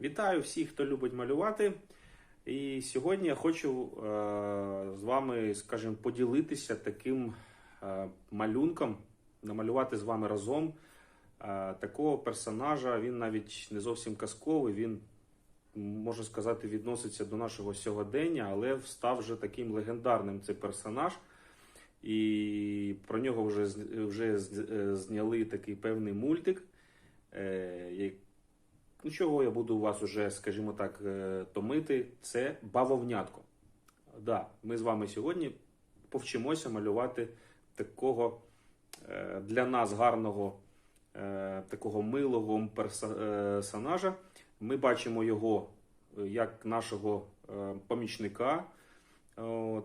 Вітаю всіх, хто любить малювати. І сьогодні я хочу е, з вами, скажімо, поділитися таким е, малюнком, намалювати з вами разом е, такого персонажа. Він навіть не зовсім казковий, він, можна сказати, відноситься до нашого сьогодення, але став вже таким легендарним цей персонаж. І про нього вже, вже е, зняли такий певний мультик. Е, чого я буду вас уже, скажімо так, е, томити, це бавовнятко. Да, ми з вами сьогодні повчимося малювати такого е, для нас гарного, е, такого милого персонажа. Ми бачимо його як нашого помічника, от,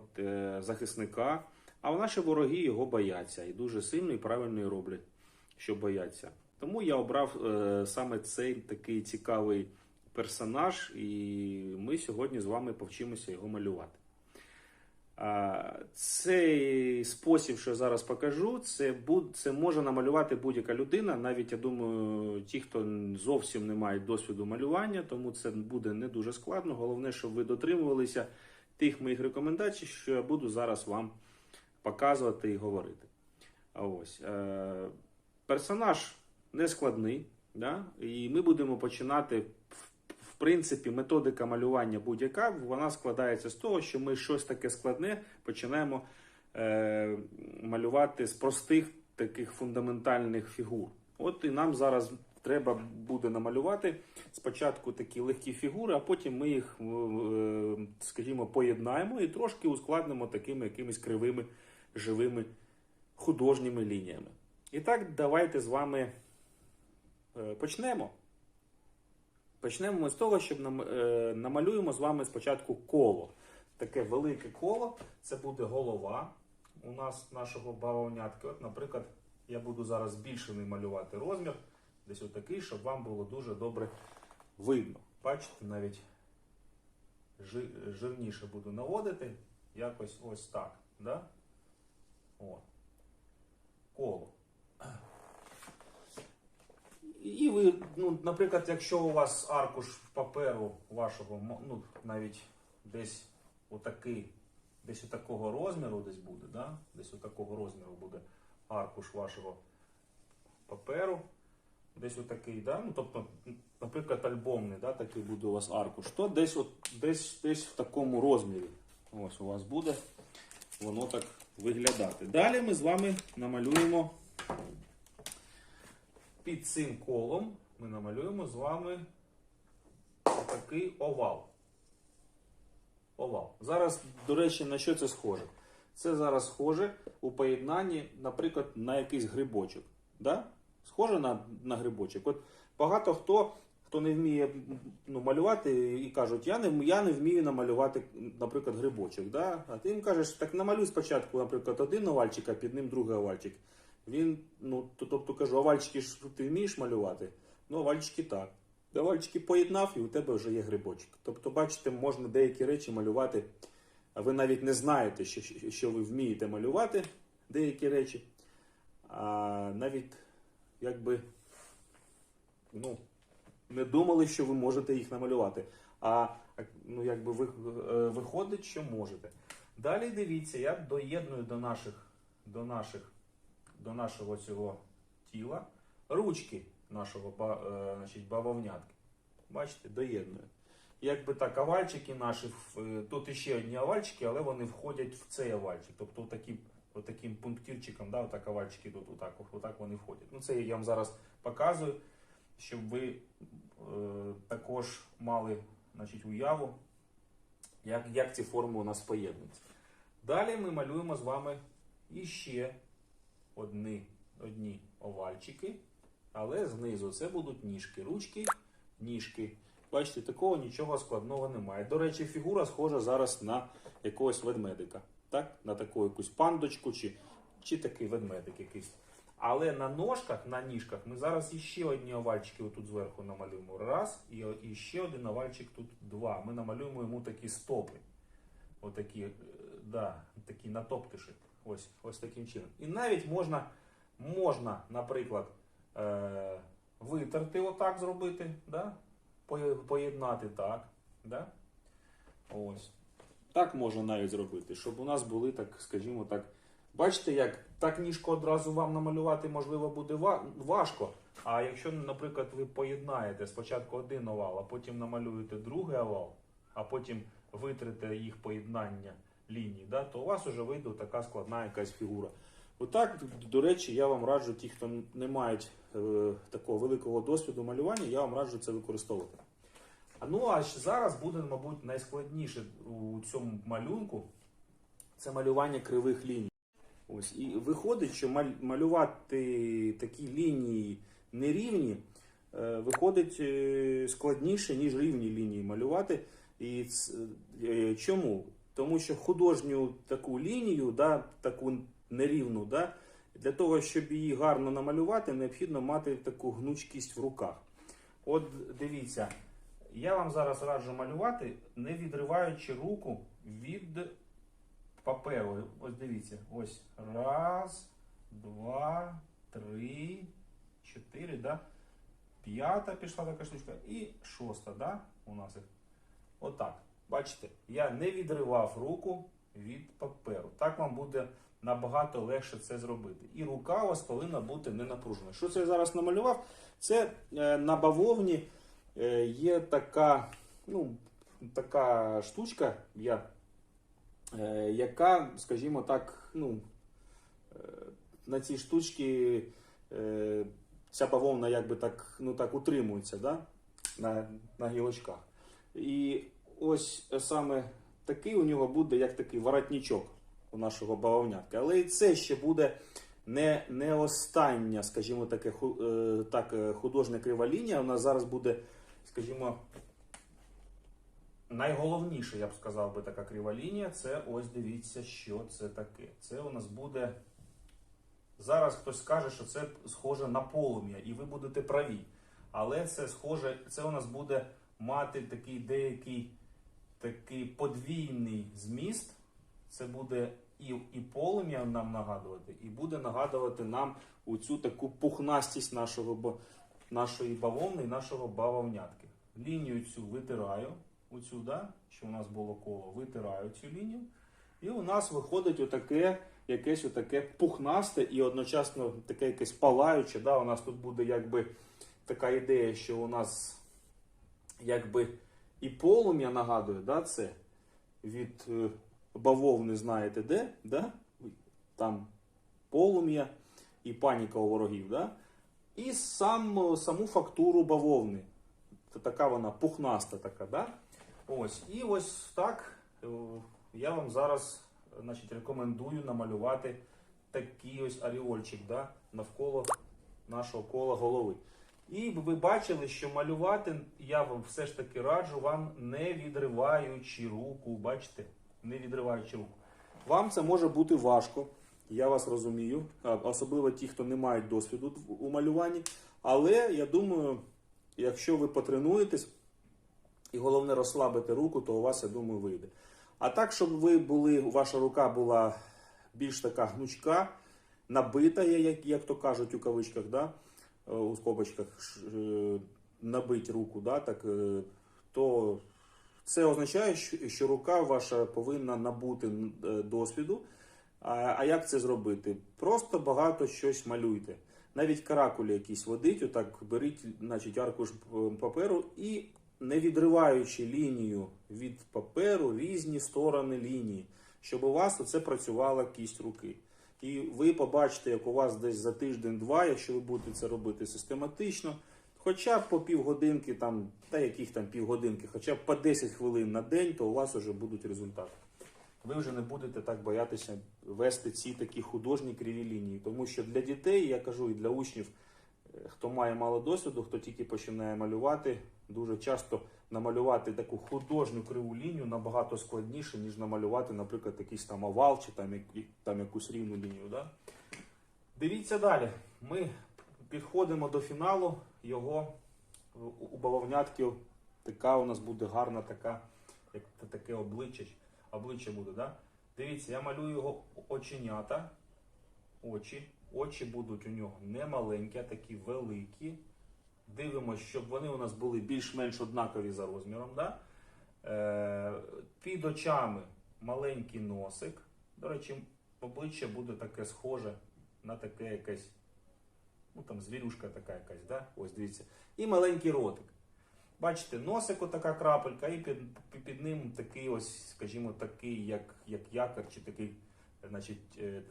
захисника. А наші вороги його бояться і дуже сильно і правильно роблять, що бояться. Тому я обрав е, саме цей такий цікавий персонаж, і ми сьогодні з вами повчимося його малювати. А, Цей спосіб, що я зараз покажу, це, буд, це може намалювати будь-яка людина. Навіть я думаю, ті, хто зовсім не мають досвіду малювання, тому це буде не дуже складно. Головне, щоб ви дотримувалися тих моїх рекомендацій, що я буду зараз вам показувати і говорити. А ось е, персонаж не складний, да? і ми будемо починати. в- принципі, методика малювання будь-яка вона складається з того, що ми щось таке складне починаємо е, малювати з простих таких фундаментальних фігур. От і нам зараз треба буде намалювати спочатку такі легкі фігури, а потім ми їх, е, скажімо, поєднаємо і трошки ускладнимо такими якимись кривими, живими художніми лініями. І так, давайте з вами почнемо. Почнемо ми з того, щоб нам, е, намалюємо з вами спочатку коло. Таке велике коло, це буде голова у нас нашого бавовнятки. От, наприклад, я буду зараз збільшений малювати розмір, десь отакий, щоб вам було дуже добре видно. Бачите, навіть жи- жирніше буду наводити, якось ось так. Да? О. Коло. І ви, ну, наприклад, якщо у вас аркуш паперу вашого, ну, навіть десь отакий, десь отакого розміру десь буде, да? десь отакого розміру буде аркуш вашого паперу, десь отакий, да? ну, тобто, наприклад, альбомний, да? такий буде у вас аркуш, то десь, от, десь, десь в такому розмірі ось у вас буде воно так виглядати. Далі ми з вами намалюємо під цим колом ми намалюємо з вами такий овал. Овал. Зараз, до речі, на що це схоже? Це зараз схоже у поєднанні, наприклад, на якийсь грибочок. Да? Схоже на, на грибочок. От багато хто, хто не вміє ну, малювати і кажуть, я не, я не вмію намалювати, наприклад, грибочок. Да? А ти їм кажеш, так намалюй спочатку, наприклад, один овальчик, а під ним другий овальчик. Він, ну, то- тобто кажу, овальчики ж ти вмієш малювати? Ну, овальчики так. Овальчики поєднав і у тебе вже є грибочок. Тобто, бачите, можна деякі речі малювати, а ви навіть не знаєте, що, що- що ви вмієте малювати деякі речі. А навіть якби ну, не думали, що ви можете їх намалювати. А ну, якби ви, е, виходить, що можете. Далі дивіться, я доєдную до наших, до наших до нашого цього тіла ручки нашого е, значить, бавовнятки. Бачите, доєдную. Якби так, овальчики наші, е, тут іще одні овальчики, але вони входять в цей овальчик. Тобто отаким, отаким пунктирчиком, да, отак овальчики тут отак, отак вони входять. Ну, це я вам зараз показую, щоб ви е, також мали значить, уяву, як, як ці форми у нас поєднуються. Далі ми малюємо з вами іще одні, одні овальчики, але знизу це будуть ніжки. Ручки, ніжки. Бачите, такого нічого складного немає. До речі, фігура схожа зараз на якогось ведмедика. Так? На таку якусь пандочку чи, чи такий ведмедик якийсь. Але на ножках, на ніжках ми зараз іще одні овальчики отут зверху намалюємо. Раз, і, ще один овальчик тут два. Ми намалюємо йому такі стопи. Отакі, е, да, такі натоптиші. Ось, ось таким чином. І навіть можна, можна наприклад, е, витерти, отак зробити. Да? поєднати так. Да? Ось. Так можна навіть зробити, щоб у нас були, так, скажімо так. Бачите, як так ніжко одразу вам намалювати, можливо, буде важко. А якщо, наприклад, ви поєднаєте спочатку один овал, а потім намалюєте другий овал, а потім витрите їх поєднання ліній, да, то у вас вже вийде така складна якась фігура. Отак, до речі, я вам раджу, ті, хто не мають е, такого великого досвіду малювання, я вам раджу це використовувати. А ну а зараз буде, мабуть, найскладніше у цьому малюнку це малювання кривих ліній. Ось і виходить, що малювати такі лінії нерівні е, виходить е, складніше, ніж рівні лінії малювати. І ц- е, чому? Тому що художню таку лінію, да, таку нерівну, да, для того, щоб її гарно намалювати, необхідно мати таку гнучкість в руках. От дивіться, я вам зараз раджу малювати, не відриваючи руку від паперу. Ось дивіться. Ось. Раз, два, три, чотири, да? П'ята пішла така штучка. І шоста, да? У нас їх. Отак. Бачите, я не відривав руку від паперу. Так вам буде набагато легше це зробити. І рука у вас повинна бути не напружена. Що це я зараз намалював? Це е, на бавовні е, є така, ну, така штучка, я, е, яка, скажімо так, ну, на цій штучці ця бавовна якби так, ну, так утримується да? на, на гілочках. І ось саме такий у нього буде як такий воротничок у нашого бавовнятка. Але і це ще буде не, не остання, скажімо, таке, е, так, е, художня крива лінія. У нас зараз буде, скажімо, найголовніше, я б сказав би, така крива лінія. Це ось дивіться, що це таке. Це у нас буде. Зараз хтось скаже, що це схоже на полум'я, і ви будете праві. Але це схоже, це у нас буде мати такий деякий такий подвійний зміст. Це буде і, і полум'я нам нагадувати, і буде нагадувати нам у цю таку пухнастість нашого, нашої бавовни і нашого бавовнятки. Лінію цю витираю, оцю, да, що у нас було коло, витираю цю лінію. І у нас виходить отаке, якесь отаке пухнасте і одночасно таке якесь палаюче. Да? У нас тут буде якби така ідея, що у нас якби і полум'я нагадує, да, це від е, бавовни знаєте де, да? там полум'я і паніка у ворогів. Да? І сам, саму фактуру бавовни. Це така вона пухнаста така. Да? Ось. І ось так е, я вам зараз значить, рекомендую намалювати такий ось аріольчик да? навколо нашого кола голови. І ви бачили, що малювати я вам все ж таки раджу вам не відриваючи руку. Бачите? Не відриваючи руку. Вам це може бути важко, я вас розумію, особливо ті, хто не мають досвіду у малюванні. Але я думаю, якщо ви потренуєтесь і головне розслабите руку, то у вас, я думаю, вийде. А так, щоб ви були, ваша рука була більш така гнучка, набита, як, як то кажуть у кавичках, да? У скобочках, ш- е, набить руку, да? так, е, то це означає, що рука ваша повинна набути е, досвіду. А, як це зробити? Просто багато щось малюйте. Навіть каракулі якісь водить, отак беріть, значить, аркуш паперу і не відриваючи лінію від паперу різні сторони лінії, щоб у вас оце працювала кість руки. І ви побачите, як у вас десь за тиждень-два, якщо ви будете це робити систематично, хоча б по півгодинки, там, та яких там півгодинки, хоча б по 10 хвилин на день, то у вас вже будуть результати. Ви вже не будете так боятися вести ці такі художні криві лінії. Тому що для дітей, я кажу, і для учнів, е, хто має мало досвіду, хто тільки починає малювати, дуже часто намалювати таку художню криву лінію набагато складніше, ніж намалювати, наприклад, якийсь там овал чи там, там якусь рівну лінію. Да? Дивіться далі. Ми підходимо до фіналу. Його у бавовнятків така у нас буде гарна така, як таке обличчя. Обличчя буде, да? Дивіться, я малюю його оченята. Очі. Очі будуть у нього не маленькі, а такі великі. Дивимося, щоб вони у нас були більш-менш однакові за розміром. Да? Е, під очами маленький носик. До речі, обличчя буде таке схоже на таке якесь, ну там звірюшка така якась, да? ось дивіться. І маленький ротик. Бачите, носику така крапелька, і під, під ним такий ось, скажімо, такий, як, як якор, чи такий, значить, е,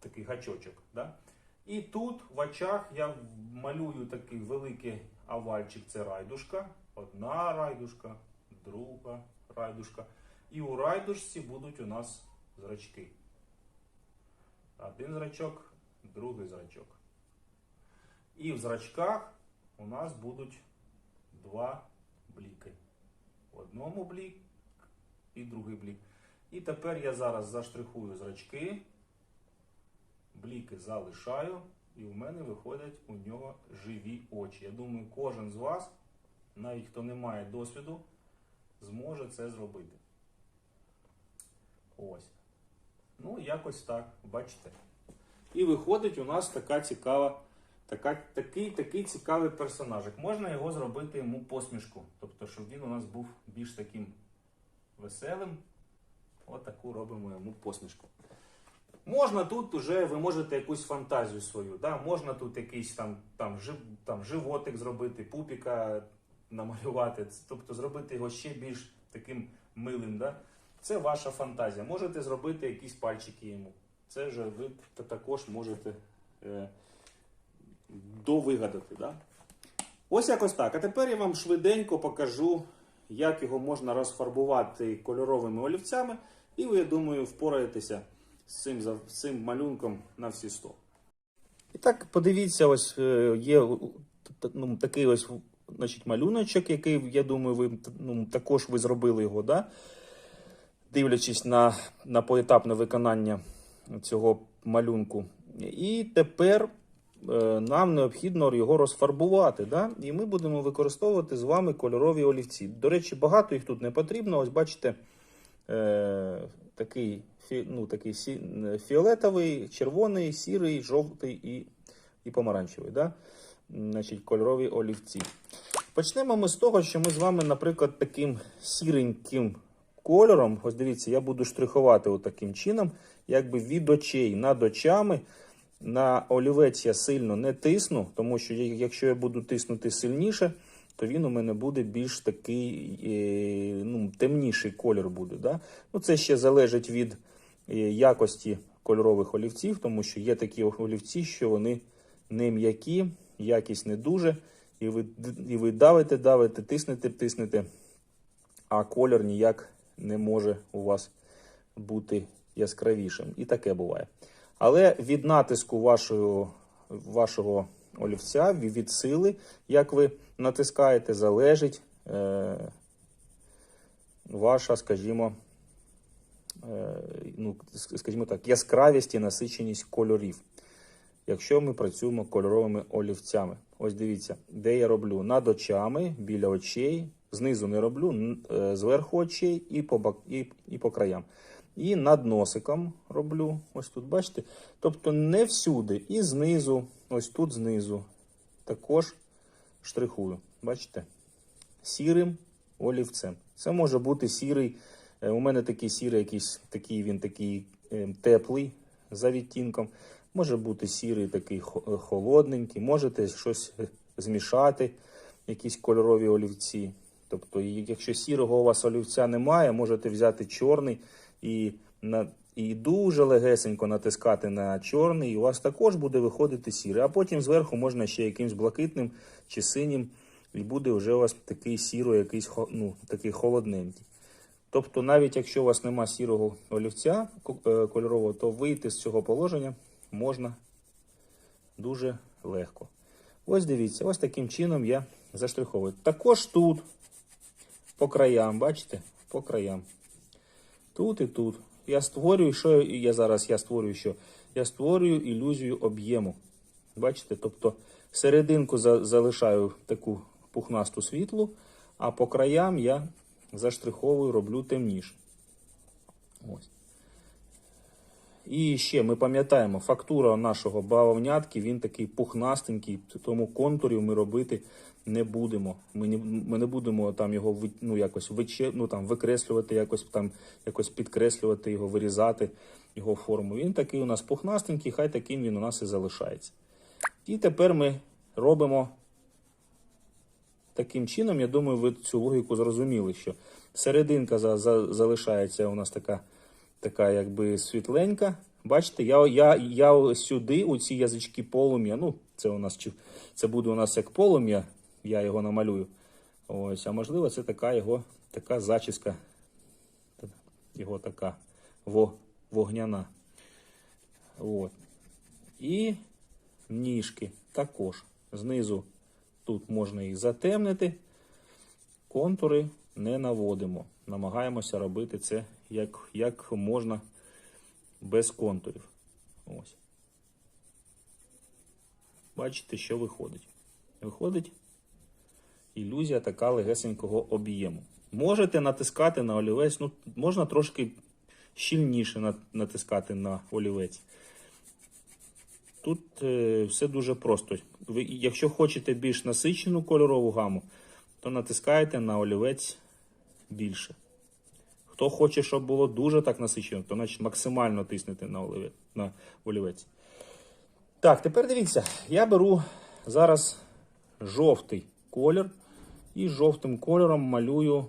такий гачочок. Да? І тут в очах я малюю такий великий овальчик, це райдушка. Одна райдушка, друга райдушка. І у райдушці будуть у нас зрачки. Один зрачок, другий зрачок. І в зрачках у нас будуть два бліки. В одному блік і другий блік. І тепер я зараз заштрихую зрачки, бліки залишаю, і в мене виходять у нього живі очі. Я думаю, кожен з вас, навіть хто не має досвіду, зможе це зробити. Ось. Ну, якось так, бачите. І виходить у нас така цікава, така, такий, такий цікавий персонажик. Можна його зробити йому посмішку. Тобто, щоб він у нас був більш таким веселим. Отаку робимо йому посмішку. Можна тут уже, ви можете якусь фантазію свою. Да? Можна тут якийсь там, там, жив, там животик зробити, пупіка намалювати, тобто зробити його ще більш таким милим. Да? Це ваша фантазія. Можете зробити якісь пальчики йому. Це вже ви також можете е, довигадати. Да? Ось якось так. А тепер я вам швиденько покажу, як його можна розфарбувати кольоровими олівцями, і ви, я думаю, впораєтеся з цим, з цим малюнком на всі 100. І так, подивіться, ось е, є ну, такий ось значить, малюночок, який, я думаю, ви ну, також ви зробили його, да? дивлячись на, на поетапне виконання цього малюнку. І тепер е, нам необхідно його розфарбувати. Да? І ми будемо використовувати з вами кольорові олівці. До речі, багато їх тут не потрібно. Ось бачите, е, такий, ну, такий сі, фіолетовий, червоний, сірий, жовтий і, і помаранчевий. Да? Значить, кольорові олівці. Почнемо ми з того, що ми з вами, наприклад, таким сіреньким кольором, ось дивіться, я буду штрихувати таким чином, якби від очей над очами. На олівець я сильно не тисну, тому що якщо я буду тиснути сильніше, то він у мене буде більш такий е, ну, темніший колір буде. Да? Ну, це ще залежить від якості кольорових олівців, тому що є такі олівці, що вони не м'які, якість не дуже. І ви, і ви давите, давите, тиснете, тиснете, а колір ніяк не може у вас бути яскравішим. І таке буває. Але від натиску вашого, вашого олівця, від сили, як ви натискаєте, залежить е, ваша, скажімо, е, ну, скажімо так, яскравість і насиченість кольорів. Якщо ми працюємо кольоровими олівцями. Ось дивіться, де я роблю над очами, біля очей, знизу не роблю, е, зверху очей і по, бок, і, і по краям. І над носиком роблю, ось тут, бачите? Тобто не всюди, і знизу, ось тут знизу, також штрихую. Бачите? Сірим олівцем. Це може бути сірий. Е, У мене такий сірий, якийсь такий він такий е, теплий за відтінком. Може бути сірий такий е, холодненький, можете щось змішати, якісь кольорові олівці. Тобто, якщо сірого у вас олівця немає, можете взяти чорний і, на, і дуже легесенько натискати на чорний, і у вас також буде виходити сірий. А потім зверху можна ще якимсь блакитним чи синім, і буде вже у вас такий сіро, якийсь ну, такий холодненький. Тобто, навіть якщо у вас нема сірого олівця е, кольорового, то вийти з цього положення можна дуже легко. Ось дивіться, ось таким чином я заштриховую. Також тут, по краям, бачите? По краям. Тут і тут. Я створюю, що я зараз я створюю що? Я створюю ілюзію об'єму. Бачите? Тобто серединку за- залишаю таку пухнасту світлу, а по краям я заштриховую, роблю темніше. Ось. І ще ми пам'ятаємо, фактура нашого бавовнятки, він такий пухнастенький, тому контурів ми робити не будемо. Ми не, ми не будемо там його ну, якось виче, ну, там, викреслювати, якось, там, якось підкреслювати його, вирізати його форму. Він такий у нас пухнастенький, хай таким він у нас і залишається. І тепер ми робимо таким чином, я думаю, ви цю логіку зрозуміли, що серединка за, за, залишається у нас така, така якби світленька. Бачите, я, я, я сюди, у ці язички полум'я, ну, це у нас це буде у нас як полум'я, я його намалюю. Ось, а можливо, це така його така зачіска, його така вогняна. От. І ніжки також. Знизу тут можна їх затемнити. Контури не наводимо. Намагаємося робити це як, як можна без контурів. Ось. Бачите, що виходить. Виходить ілюзія така легесенького об'єму. Можете натискати на олівець, ну, можна трошки щільніше натискати на олівець. Тут е, все дуже просто. Ви, якщо хочете більш насичену кольорову гаму, то натискаєте на олівець більше. Хто хоче, щоб було дуже так насичено, то значить максимально тиснете на олівець. На олівець. Так, тепер дивіться, я беру зараз жовтий колір і жовтим кольором малюю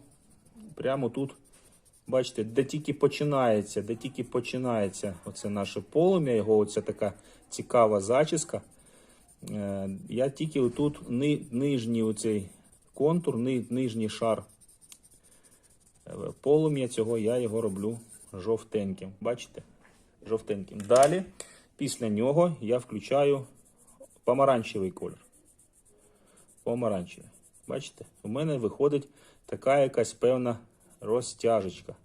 прямо тут. Бачите, де тільки починається, де тільки починається оце наше полум'я, його оця така цікава зачіска. Е, Я тільки отут ни, нижній оцей контур, ни, нижній шар е, полум'я цього, я його роблю жовтеньким. Бачите? Жовтеньким. Далі, після нього, я включаю помаранчевий колір. Помаранчевий. Бачите? У мене виходить така якась певна розтяжечка.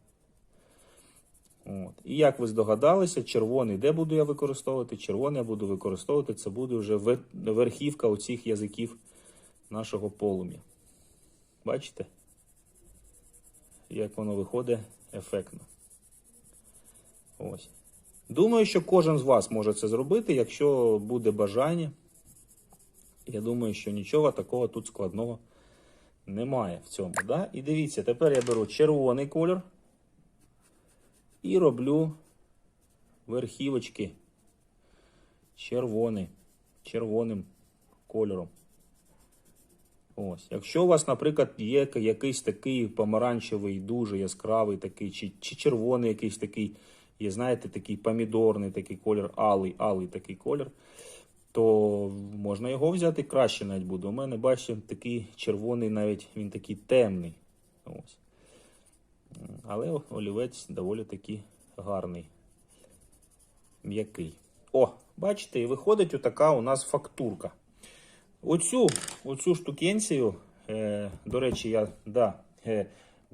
От. І як ви здогадалися, червоний, де буду я використовувати? Червоний я буду використовувати, це буде вже верхівка оцих язиків нашого полум'я. Бачите? Як воно виходить ефектно. Ось. Думаю, що кожен з вас може це зробити, якщо буде бажання. Я думаю, що нічого такого тут складного немає в цьому. Да? І дивіться, тепер я беру червоний колір і роблю верхівочки червоний, червоним кольором. Ось. Якщо у вас, наприклад, є якийсь такий помаранчевий, дуже яскравий такий, чи, чи червоний якийсь такий, є, знаєте, такий помідорний такий колір, алий, алий такий колір, то можна його взяти краще навіть буде. У мене, бачите, такий червоний, навіть він такий темний. Ось. Але олівець доволі таки гарний. М'який. О, бачите, і виходить отака у нас фактурка. Оцю, оцю штукенцію, е, до речі, я, да, е,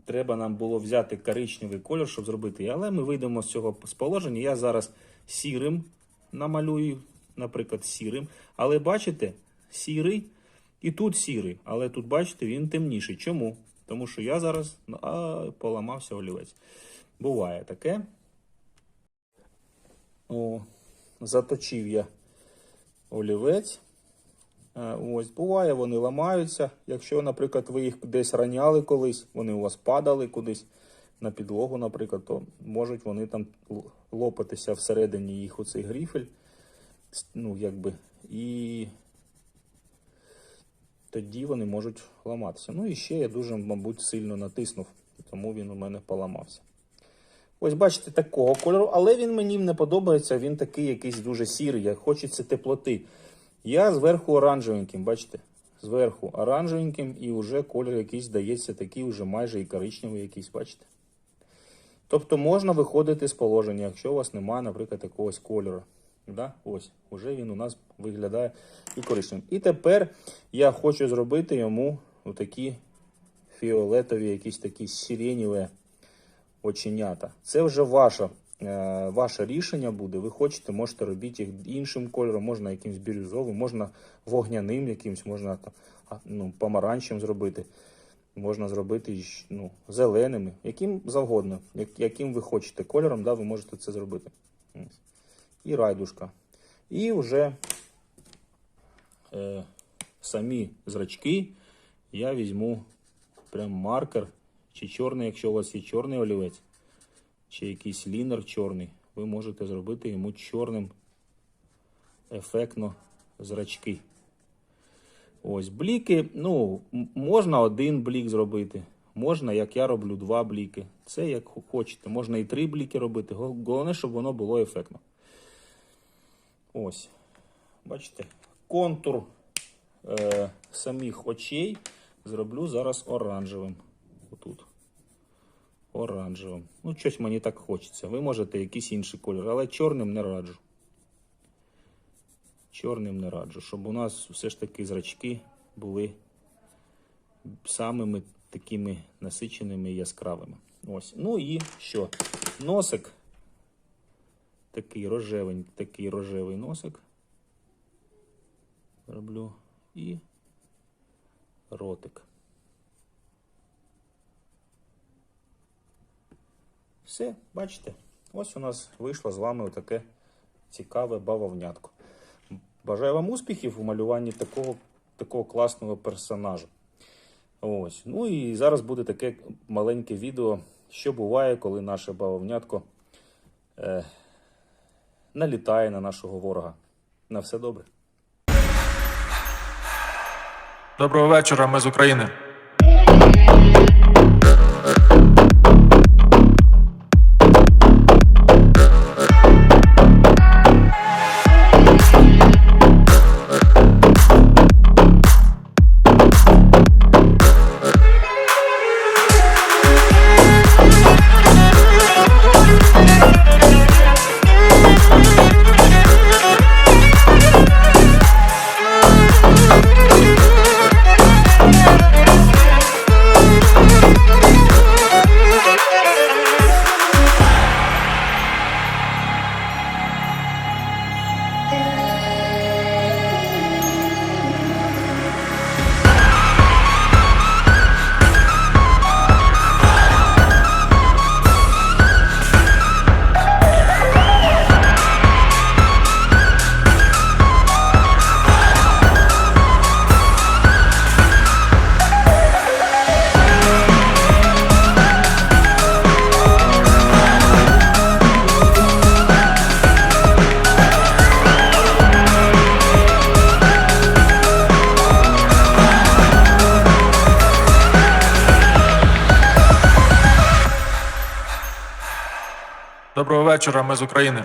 треба нам було взяти коричневий колір, щоб зробити. Але ми вийдемо з цього з положення. Я зараз сірим намалюю, наприклад, сірим. Але бачите, сірий і тут сірий. Але тут, бачите, він темніший. Чому? Тому що я зараз а, поламався олівець. Буває таке. О, заточив я олівець. Е, Ось, буває, вони ламаються. Якщо, наприклад, ви їх десь раняли колись, вони у вас падали кудись на підлогу, наприклад, то можуть вони там лопатися всередині їх оцей гріфель. Ну, якби, і тоді вони можуть ламатися. Ну і ще я дуже, мабуть, сильно натиснув, тому він у мене поламався. Ось бачите, такого кольору, але він мені не подобається, він такий якийсь дуже сірий, хочеться теплоти. Я зверху оранжевеньким, бачите? Зверху оранжевеньким і вже колір якийсь здається такий вже майже і коричневий якийсь, бачите? Тобто можна виходити з положення, якщо у вас немає, наприклад, якогось кольору. Да? Ось, уже він у нас виглядає і коричневим. І тепер я хочу зробити йому отакі фіолетові, якісь такі сиренєві оченята. Це вже ваше, е, ваше рішення буде. Ви хочете, можете робити їх іншим кольором, можна якимсь бірюзовим, можна вогняним якимсь, можна ну, помаранчем зробити. Можна зробити ну, зеленими, яким завгодно, яким ви хочете кольором, да, ви можете це зробити. І райдушка. І вже е, самі зрачки я візьму прям маркер, чи чорний, якщо у вас є чорний олівець, чи якийсь лінер чорний, ви можете зробити йому чорним ефектно зрачки. Ось бліки. Ну, можна один блік зробити. Можна, як я роблю, два бліки. Це як хо- хочете. Можна і три бліки робити. Гол- Головне, щоб воно було ефектно. Ось. Бачите, контур е, самих очей зроблю зараз оранжевим. Отут. Оранжевим. Ну, щось мені так хочеться. Ви можете якийсь інший кольор, але чорним не раджу. Чорним не раджу, щоб у нас все ж таки зрачки були самими такими насиченими і яскравими. Ось. Ну і що? Носик. Такий рожевий, такий рожевий носик. Роблю. І ротик. Все, бачите, ось у нас вийшло з вами отаке цікаве бавовнятко. Бажаю вам успіхів у малюванні такого, такого класного персонажа. Ось. Ну і зараз буде таке маленьке відео, що буває, коли наше бавовнятко е, налітає на нашого ворога. На все добре. Доброго вечора, ми з України. З України.